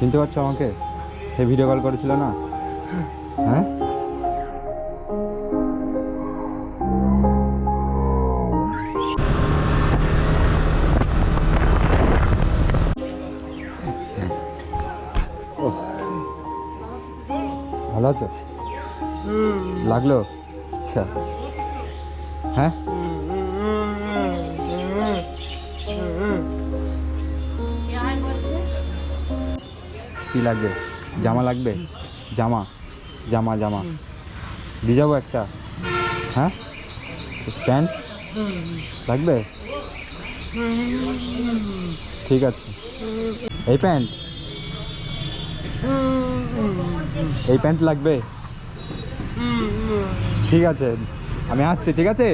চিনতে পারছ আমাকে? সে ভিডিও কল করেছিল না? হ্যাঁ? ভালো আছো? লাগল? আচ্ছা। হ্যাঁ? কি লাগবে? জামা লাগবে? জামা। জামা জামা। দিয়ে যাব একটা? হ্যাঁ? প্যান্ট? লাগবে? ঠিক আছে। এই প্যান্ট? এই প্যান্ট লাগবে? ঠিক আছে। আমি আসছি, ঠিক আছে?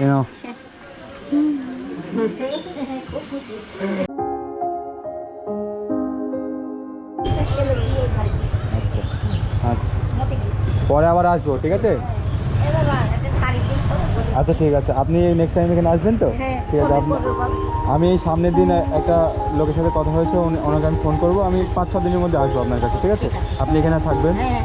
You know. আচ্ছা আচ্ছা পরে আবার আসব ঠিক আছে? আচ্ছা ঠিক আছে। আপনি নেক্সট টাইম এখানে আসবেন তো? ঠিক আছে আপনি আমি এই সামনের দিন একটা লোকের সাথে কথা হয়েছে উনি- ওনাকে আমি ফোন করব। আমি পাঁচ ছ দিনের মধ্যে আসব আপনার কাছে ঠিক আছে? আপনি এখানে থাকবেন। হ্যাঁ